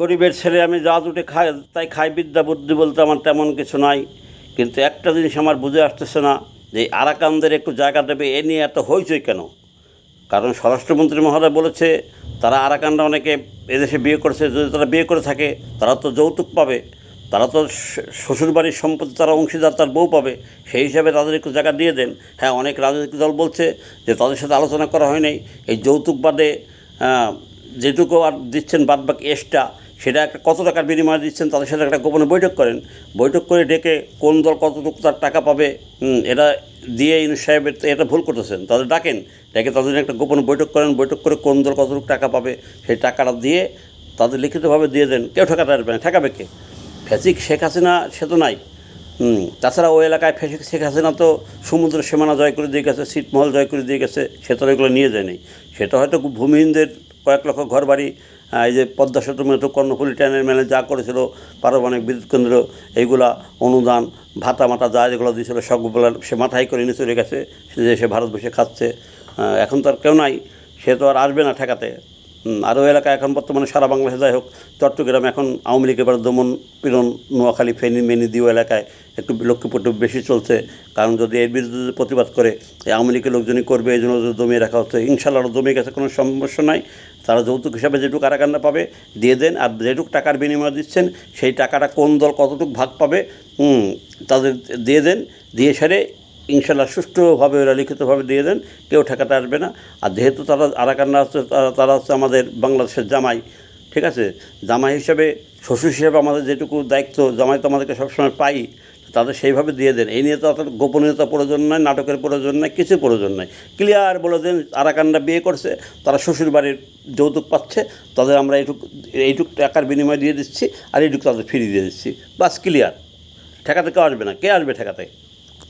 গরিবের ছেলে আমি যা দুটে খাই, তাই খাই বিদ্যা বুদ্ধি বলতে আমার তেমন কিছু নাই। কিন্তু একটা জিনিস আমার বুঝে আসতেছে না, যে আরাকানদের একটু জায়গা দেবে, এ নিয়ে এত হইচই কেন? কারণ স্বরাষ্ট্রমন্ত্রী মহোদয় বলেছে, তারা আরাকানরা অনেকে এদেশে বিয়ে করেছে, যদি তারা বিয়ে করে থাকে, তারা তো যৌতুক পাবে, তারা তো শ্বশুরবাড়ির সম্পত্তি, তারা অংশীদার, তার বউ পাবে, সেই হিসাবে তাদের একটু জায়গা দিয়ে দেন। হ্যাঁ অনেক রাজনৈতিক দল বলছে যে তাদের সাথে আলোচনা করা হয় নাই। এই যৌতুক বাদে যেটুকু আর দিচ্ছেন বাদ বাকি এক্সট্রা সেটা একটা কত টাকার বিনিময়ে দিচ্ছেন তাদের সাথে একটা গোপনে বৈঠক করেন। বৈঠক করে ডেকে কোন দল কতটুকু তার টাকা পাবে এটা দিয়ে ইউনুস সাহেবের এটা ভুল করতেছেন। তাদের ডাকেন, ডেকে তাদের একটা গোপনে বৈঠক করেন। বৈঠক করে কোন দল কতটুকু টাকা পাবে, সেই টাকাটা দিয়ে তাদের লিখিতভাবে দিয়ে দেন, কেউ ঠেকাতে পারবে না, ঠেকাবে কে? ফেসিক শেখ হাসিনা সে তো নাই। তাছাড়া ওই এলাকায় ফেসিক শেখ হাসিনা তো সমুদ্র সীমানা জয় করে দিয়ে গেছে ছিটমহল জয় করে দিয়ে গেছে, সে তো এগুলো নিয়ে যায়নি সেটা হয়তো ভূমিহীনদের কয়েক লক্ষ ঘর বাড়ি এই যে পদ্মা সেতু মেট্রো কর্ণফুলি ট্রেনের মেলে যা করেছিল, পারমাণবিক বিদ্যুৎ কেন্দ্র, এইগুলা অনুদান, ভাতা মাতা যা যেগুলো দিয়েছিল সবগুলো সে মাথায় করে নিয়ে চলে গেছে সে যে সে ভারতবর্ষে খাচ্ছে। এখন তো আর কেউ নাই, সে তো আর আসবে না ঠেকাতে। আর ওই এলাকায় এখন বর্তমানে সারা বাংলাদেশে যাই হোক, চট্টগ্রাম এখন আওয়ামী লীগের এবার দমন পীড়ন নোয়াখালী, ফেনী, মেনি দিও এলাকায় একটু লক্ষ্মীপুর বেশি চলছে। কারণ যদি এর বিরুদ্ধে প্রতিবাদ করে, এই আওয়ামী লীগের লোকজনই করবে, এই জন্য দমিয়ে রাখা হচ্ছে ইনশাল্লাহ দমিয়ে গেছে, কোনো সমস্যা নাই। তারা যৌতুক হিসাবে যেটুকু কারাকান্না পাবে, দিয়ে দেন, আর যেটুকু টাকার বিনিময় দিচ্ছেন, সেই টাকাটা কোন দল কতটুকু ভাগ পাবে তাদের দিয়ে দেন, দিয়ে সেরে ইনশাল্লাহ সুষ্ঠুভাবে ওরা লিখিতভাবে দিয়ে দেন, কেউ ঠেকাতে আসবে না। আর যেহেতু তারা আরাকান্না হচ্ছে তারা- তারা হচ্ছে আমাদের বাংলাদেশের জামাই, ঠিক আছে? জামাই হিসেবে, শ্বশুর হিসেবে আমাদের যেটুকু দায়িত্ব, জামাই তো আমাদেরকে সবসময় পাই, তাদের সেইভাবে দিয়ে দেন। এই নিয়ে তো অত গোপনীয়তা প্রয়োজন নয়, নাটকের প্রয়োজন নয়, কিছু প্রয়োজন নয়। ক্লিয়ার বলে দেন, আরাকানরা বিয়ে করছে, তারা শ্বশুর বাড়ির যৌতুক পাচ্ছে, তাদের আমরা এইটুকু, এইটুক টাকার বিনিময় দিয়ে দিচ্ছি, আর এইটুকু তাদের ফিরিয়ে দিয়ে দিচ্ছি। বাস ক্লিয়ার। ঠেকাতে কেউ আসবে না। কে আসবে ঠেকাতে?